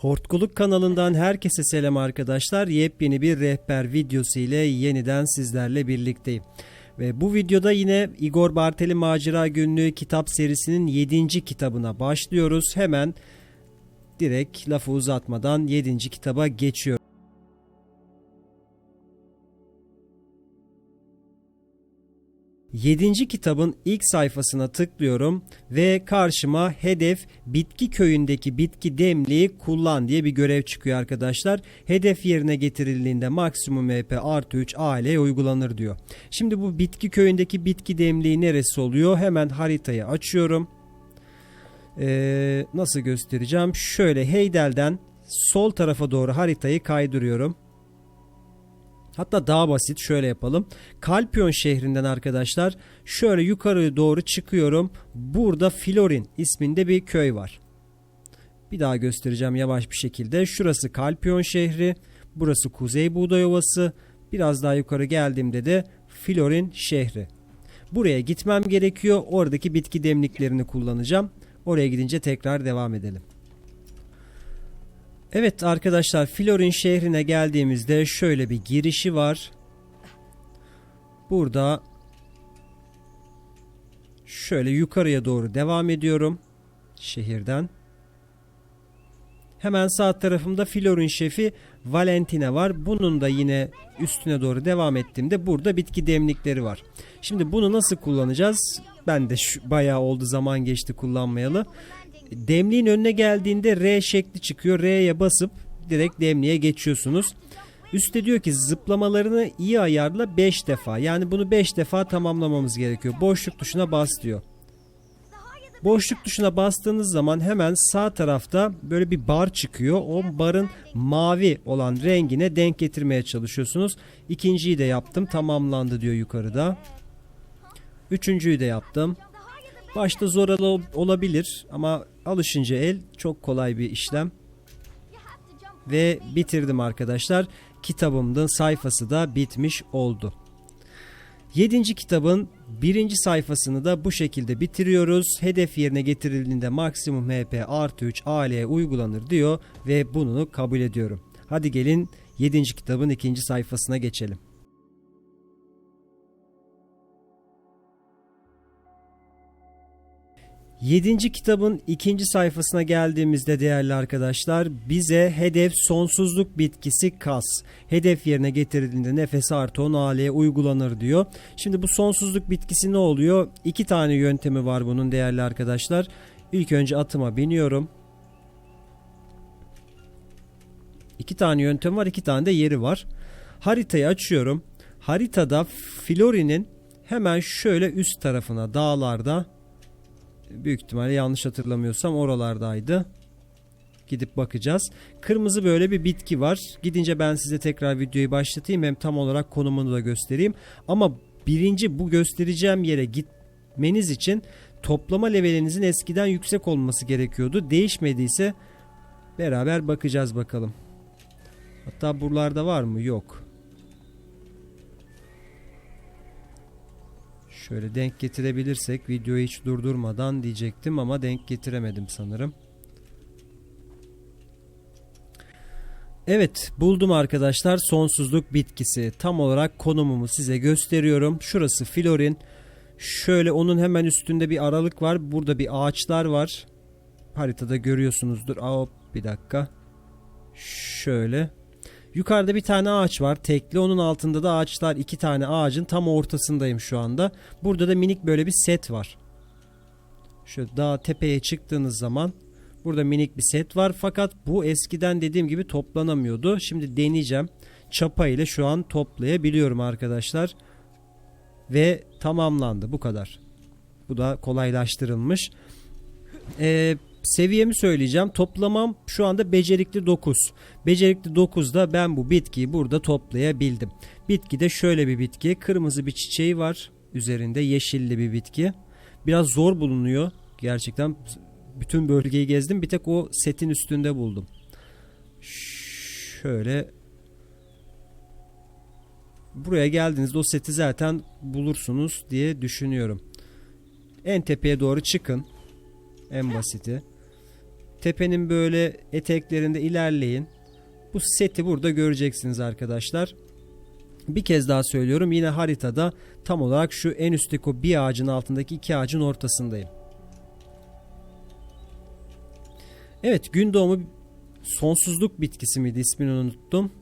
Hortkuluk kanalından herkese selam arkadaşlar. Yepyeni bir rehber videosu ile yeniden sizlerle birlikteyim. Ve bu videoda yine Igor Bartel'in Macera Günlüğü kitap serisinin 7. kitabına başlıyoruz. Hemen direkt lafı uzatmadan 7. kitaba geçiyoruz. 7. kitabın ilk sayfasına tıklıyorum ve karşıma hedef bitki köyündeki bitki demliği kullan diye bir görev çıkıyor arkadaşlar. Hedef yerine getirildiğinde maksimum EP artı 3 AL uygulanır diyor. Şimdi bu bitki köyündeki bitki demliği neresi oluyor? Hemen haritayı açıyorum. Ee, nasıl göstereceğim? Şöyle Heydel'den sol tarafa doğru haritayı kaydırıyorum. Hatta daha basit şöyle yapalım. Kalpion şehrinden arkadaşlar şöyle yukarı doğru çıkıyorum. Burada Florin isminde bir köy var. Bir daha göstereceğim yavaş bir şekilde. Şurası Kalpion şehri. Burası Kuzey Buğday Ovası. Biraz daha yukarı geldiğimde de Florin şehri. Buraya gitmem gerekiyor. Oradaki bitki demliklerini kullanacağım. Oraya gidince tekrar devam edelim. Evet arkadaşlar Florin şehrine geldiğimizde şöyle bir girişi var. Burada şöyle yukarıya doğru devam ediyorum şehirden. Hemen sağ tarafımda Florin şefi Valentina var. Bunun da yine üstüne doğru devam ettiğimde burada bitki demlikleri var. Şimdi bunu nasıl kullanacağız? Ben de şu, bayağı oldu zaman geçti kullanmayalı. Demliğin önüne geldiğinde R şekli çıkıyor. R'ye basıp direkt demliğe geçiyorsunuz. Üste diyor ki zıplamalarını iyi ayarla 5 defa. Yani bunu 5 defa tamamlamamız gerekiyor. Boşluk tuşuna bas diyor. Boşluk tuşuna bastığınız zaman hemen sağ tarafta böyle bir bar çıkıyor. O barın mavi olan rengine denk getirmeye çalışıyorsunuz. İkinciyi de yaptım. Tamamlandı diyor yukarıda. Üçüncüyü de yaptım. Başta zor ol- olabilir ama alışınca el çok kolay bir işlem. Ve bitirdim arkadaşlar. Kitabımın sayfası da bitmiş oldu. Yedinci kitabın birinci sayfasını da bu şekilde bitiriyoruz. Hedef yerine getirildiğinde maksimum HP artı 3 aileye uygulanır diyor ve bunu kabul ediyorum. Hadi gelin 7. kitabın ikinci sayfasına geçelim. Yedinci kitabın ikinci sayfasına geldiğimizde değerli arkadaşlar bize hedef sonsuzluk bitkisi kas. Hedef yerine getirildiğinde nefes artı 10 aileye uygulanır diyor. Şimdi bu sonsuzluk bitkisi ne oluyor? İki tane yöntemi var bunun değerli arkadaşlar. İlk önce atıma biniyorum. İki tane yöntem var iki tane de yeri var. Haritayı açıyorum. Haritada Flori'nin hemen şöyle üst tarafına dağlarda büyük ihtimalle yanlış hatırlamıyorsam oralardaydı. Gidip bakacağız. Kırmızı böyle bir bitki var. Gidince ben size tekrar videoyu başlatayım. Hem tam olarak konumunu da göstereyim. Ama birinci bu göstereceğim yere gitmeniz için toplama levelinizin eskiden yüksek olması gerekiyordu. Değişmediyse beraber bakacağız bakalım. Hatta buralarda var mı? Yok. Şöyle denk getirebilirsek videoyu hiç durdurmadan diyecektim ama denk getiremedim sanırım. Evet buldum arkadaşlar sonsuzluk bitkisi. Tam olarak konumumu size gösteriyorum. Şurası Florin. Şöyle onun hemen üstünde bir aralık var. Burada bir ağaçlar var. Haritada görüyorsunuzdur. Aa, bir dakika. Şöyle. Yukarıda bir tane ağaç var tekli onun altında da ağaçlar iki tane ağacın tam ortasındayım şu anda. Burada da minik böyle bir set var. Şöyle daha tepeye çıktığınız zaman burada minik bir set var fakat bu eskiden dediğim gibi toplanamıyordu. Şimdi deneyeceğim. Çapa ile şu an toplayabiliyorum arkadaşlar. Ve tamamlandı bu kadar. Bu da kolaylaştırılmış. Eee seviyemi söyleyeceğim. Toplamam şu anda becerikli 9. Becerikli 9'da ben bu bitkiyi burada toplayabildim. Bitki de şöyle bir bitki. Kırmızı bir çiçeği var. Üzerinde yeşilli bir bitki. Biraz zor bulunuyor. Gerçekten bütün bölgeyi gezdim. Bir tek o setin üstünde buldum. Şöyle buraya geldiğinizde o seti zaten bulursunuz diye düşünüyorum. En tepeye doğru çıkın. En basiti. Tepenin böyle eteklerinde ilerleyin. Bu seti burada göreceksiniz arkadaşlar. Bir kez daha söylüyorum yine haritada tam olarak şu en üstteki bir ağacın altındaki iki ağacın ortasındayım. Evet gün doğumu sonsuzluk bitkisi miydi ismini unuttum.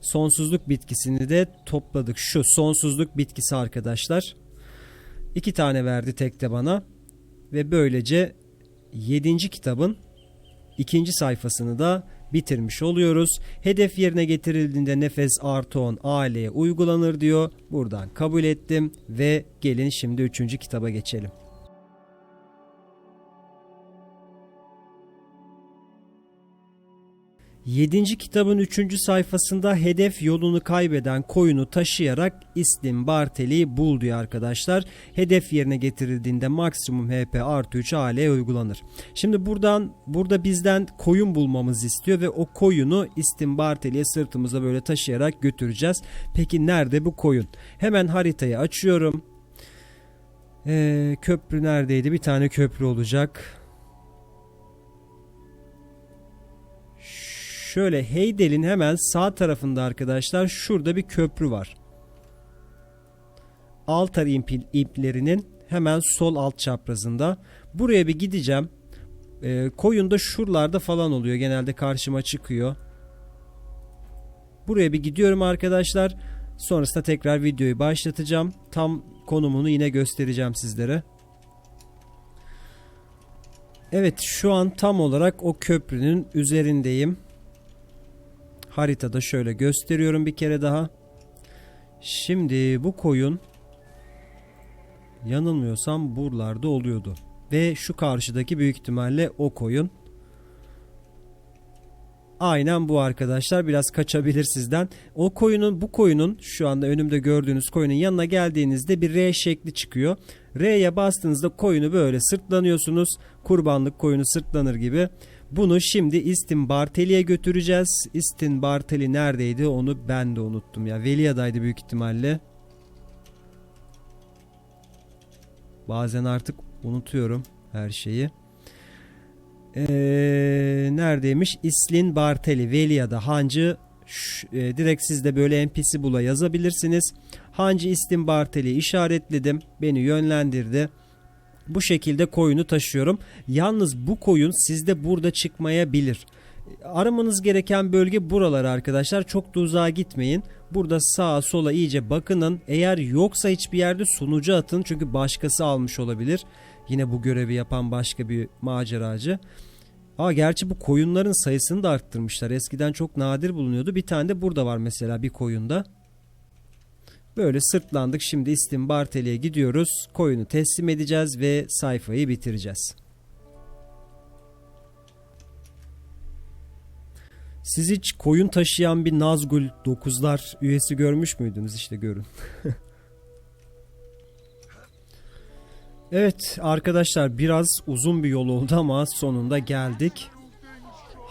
Sonsuzluk bitkisini de topladık. Şu sonsuzluk bitkisi arkadaşlar. İki tane verdi tekte bana. Ve böylece 7. kitabın ikinci sayfasını da bitirmiş oluyoruz. Hedef yerine getirildiğinde nefes artı 10 aileye uygulanır diyor. Buradan kabul ettim ve gelin şimdi 3. kitaba geçelim. 7. kitabın 3. sayfasında hedef yolunu kaybeden koyunu taşıyarak İslim Barteli'yi bul diyor arkadaşlar. Hedef yerine getirildiğinde maksimum HP artı 3 AL uygulanır. Şimdi buradan burada bizden koyun bulmamız istiyor ve o koyunu İslim Barteli'ye sırtımıza böyle taşıyarak götüreceğiz. Peki nerede bu koyun? Hemen haritayı açıyorum. Ee, köprü neredeydi? Bir tane köprü olacak. Şöyle Heydel'in hemen sağ tarafında arkadaşlar şurada bir köprü var. Altar ip, iplerinin hemen sol alt çaprazında. Buraya bir gideceğim. E, koyun da şuralarda falan oluyor. Genelde karşıma çıkıyor. Buraya bir gidiyorum arkadaşlar. Sonrasında tekrar videoyu başlatacağım. Tam konumunu yine göstereceğim sizlere. Evet şu an tam olarak o köprünün üzerindeyim. Haritada şöyle gösteriyorum bir kere daha. Şimdi bu koyun yanılmıyorsam buralarda oluyordu. Ve şu karşıdaki büyük ihtimalle o koyun. Aynen bu arkadaşlar biraz kaçabilir sizden. O koyunun bu koyunun şu anda önümde gördüğünüz koyunun yanına geldiğinizde bir R şekli çıkıyor. R'ye bastığınızda koyunu böyle sırtlanıyorsunuz. Kurbanlık koyunu sırtlanır gibi. Bunu şimdi İstin Barteli'ye götüreceğiz. İstin Barteli neredeydi onu ben de unuttum ya. Velia'daydı büyük ihtimalle. Bazen artık unutuyorum her şeyi. Ee, neredeymiş? İslin Barteli Velia'da Hancı Ş, e, direkt siz de böyle NPC bula yazabilirsiniz. Hancı İstin Barteli işaretledim. Beni yönlendirdi. Bu şekilde koyunu taşıyorum. Yalnız bu koyun sizde burada çıkmayabilir. Aramanız gereken bölge buralar arkadaşlar. Çok da uzağa gitmeyin. Burada sağa sola iyice bakının. Eğer yoksa hiçbir yerde sunucu atın. Çünkü başkası almış olabilir. Yine bu görevi yapan başka bir maceracı. Aa gerçi bu koyunların sayısını da arttırmışlar. Eskiden çok nadir bulunuyordu. Bir tane de burada var mesela bir koyunda. Böyle sırtlandık. Şimdi İstim Barteli'ye gidiyoruz. Koyunu teslim edeceğiz ve sayfayı bitireceğiz. Siz hiç koyun taşıyan bir Nazgul 9'lar üyesi görmüş müydünüz? İşte görün. evet arkadaşlar biraz uzun bir yol oldu ama sonunda geldik.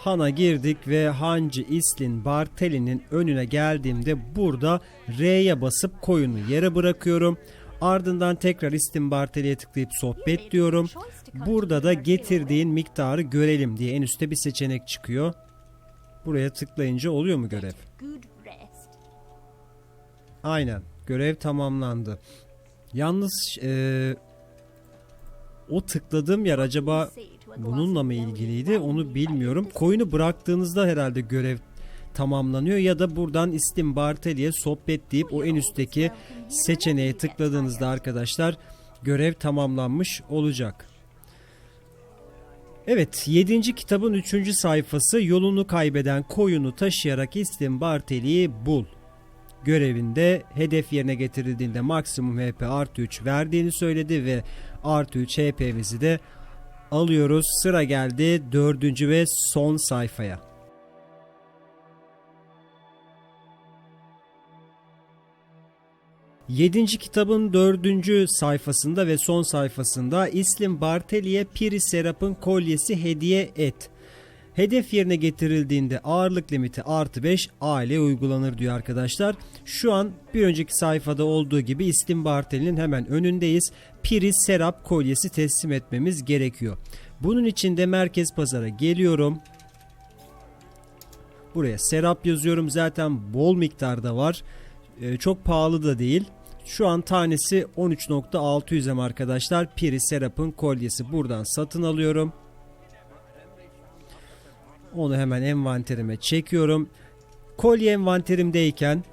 Han'a girdik ve Hancı İslin Barteli'nin önüne geldiğimde burada R'ye basıp koyunu yere bırakıyorum. Ardından tekrar İstin Barteli'ye tıklayıp sohbet diyorum. Burada da getirdiğin miktarı görelim diye en üstte bir seçenek çıkıyor. Buraya tıklayınca oluyor mu görev? Aynen. Görev tamamlandı. Yalnız e, o tıkladığım yer acaba bununla mı ilgiliydi onu bilmiyorum. Koyunu bıraktığınızda herhalde görev tamamlanıyor ya da buradan istim Barteli'ye sohbet deyip o en üstteki seçeneğe tıkladığınızda arkadaşlar görev tamamlanmış olacak. Evet 7. kitabın 3. sayfası yolunu kaybeden koyunu taşıyarak istim Barteli'yi bul görevinde hedef yerine getirildiğinde maksimum HP artı 3 verdiğini söyledi ve artı 3 HP'mizi de alıyoruz. Sıra geldi dördüncü ve son sayfaya. Yedinci kitabın dördüncü sayfasında ve son sayfasında İslim Barteli'ye Piri Serap'ın kolyesi hediye et. Hedef yerine getirildiğinde ağırlık limiti artı 5 aile uygulanır diyor arkadaşlar. Şu an bir önceki sayfada olduğu gibi İstim Barteli'nin hemen önündeyiz. Piri Serap kolyesi teslim etmemiz gerekiyor. Bunun için de merkez pazara geliyorum. Buraya serap yazıyorum. Zaten bol miktarda var. Ee, çok pahalı da değil. Şu an tanesi 13.600'em arkadaşlar. Piri Serap'ın kolyesi buradan satın alıyorum. Onu hemen envanterime çekiyorum. Kolye envanterimdeyken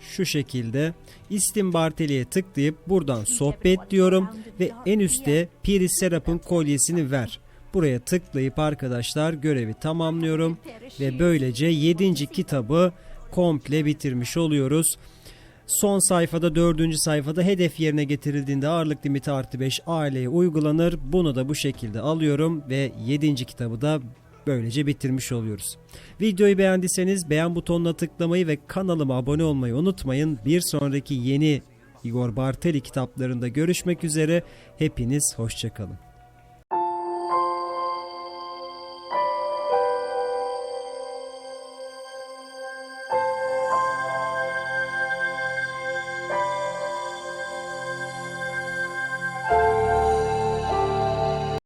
şu şekilde İstim Barteli'ye tıklayıp buradan sohbet diyorum ve en üstte Piri Serap'ın kolyesini ver. Buraya tıklayıp arkadaşlar görevi tamamlıyorum ve böylece 7. kitabı komple bitirmiş oluyoruz. Son sayfada 4. sayfada hedef yerine getirildiğinde ağırlık limiti artı 5 aileye uygulanır. Bunu da bu şekilde alıyorum ve 7. kitabı da böylece bitirmiş oluyoruz. Videoyu beğendiyseniz beğen butonuna tıklamayı ve kanalıma abone olmayı unutmayın. Bir sonraki yeni Igor Barteli kitaplarında görüşmek üzere. Hepiniz hoşçakalın.